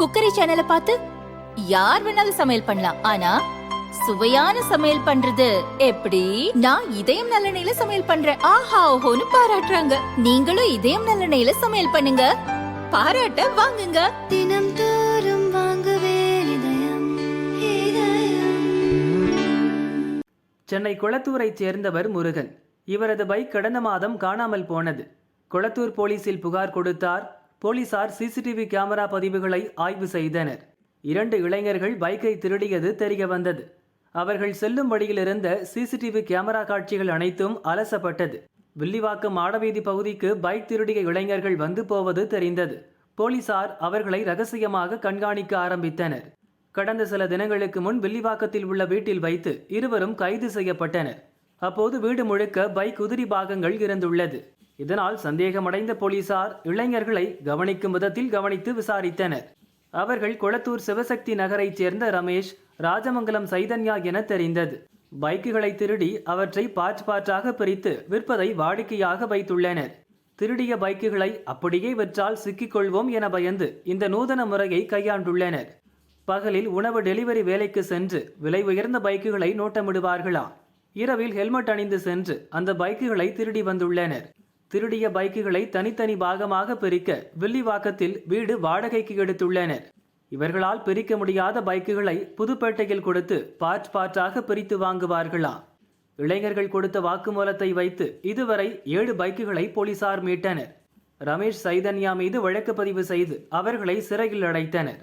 Cookery சேனலை பார்த்து யார் வேணாலும் சமையல் பண்ணலாம். ஆனா சுவையான சமையல் பண்றது எப்படி? நான் இதயம் நல்லெண்ணெயில சமையல் பண்றேன். ஆஹா ஓஹோன்னு பாராட்டுறாங்க. நீங்களும் இதயம் நல்லெண்ணெயில சமையல் பண்ணுங்க. பாராட்ட வாங்குங்க. தினம் தோறும் வாங்குவே இதயம் இதயம். சென்னை குளத்தூரைச் சேர்ந்தவர் முருகன். இவரது பைக் கடந்த மாதம் காணாமல் போனது. குளத்தூர் போலீசில் புகார் கொடுத்தார் போலீசார் சிசிடிவி கேமரா பதிவுகளை ஆய்வு செய்தனர். இரண்டு இளைஞர்கள் பைக்கை திருடியது தெரிய வந்தது. அவர்கள் செல்லும் வழியிலிருந்த சிசிடிவி கேமரா காட்சிகள் அனைத்தும் அலசப்பட்டது. வில்லிவாக்கம் ஆடவீதி பகுதிக்கு பைக் திருடிய இளைஞர்கள் வந்து போவது தெரிந்தது. போலீசார் அவர்களை ரகசியமாக கண்காணிக்க ஆரம்பித்தனர். கடந்த சில தினங்களுக்கு முன் வில்லிவாக்கத்தில் உள்ள வீட்டில் வைத்து இருவரும் கைது செய்யப்பட்டனர். அப்போது வீடு முழுக்க பைக் உதிரி பாகங்கள் இருந்துள்ளது. இதனால் சந்தேகமடைந்த போலீசார் இளைஞர்களை கவனிக்கும் விதத்தில் கவனித்து விசாரித்தனர். அவர்கள் குளத்தூர் சிவசக்தி நகரைச் சேர்ந்த ரமேஷ் ராஜமங்கலம் சைதன்யா என தெரிந்தது. பைக்குகளை திருடி அவற்றை பார்ட் பார்ட்டாக பிரித்து விற்பதை வாடிக்கையாக வைத்துள்ளனர். திருடிய பைக்குகளை அப்படியே விற்றால் சிக்கிக்கொள்வோம் என பயந்து இந்த நூதன முறையை கையாண்டுள்ளனர். பகலில் உணவு டெலிவரி வேலைக்கு சென்று விலை உயர்ந்த பைக்குகளை நோட்டமிடுவார்களாம். இரவில் ஹெல்மெட் அணிந்து சென்று அந்த பைக்குகளை திருடி வந்துள்ளனர். திருடிய பைக்குகளை தனித்தனி பாகமாக பிரிக்க வில்லிவாக்கத்தில் வீடு வாடகைக்கு எடுத்துள்ளனர். இவர்களால் பிரிக்க முடியாத பைக்குகளை புதுப்பேட்டையில் கொடுத்து பார்ட் பார்ட்டாக பிரித்து வாங்குவார்களாம் இளைஞர்கள் கொடுத்த வாக்குமூலத்தை வைத்து இதுவரை ஏழு பைக்குகளை போலீசார் மீட்டனர். ரமேஷ் சைதன்யா மீது வழக்கு பதிவு செய்து அவர்களை சிறையில் அடைத்தனர்.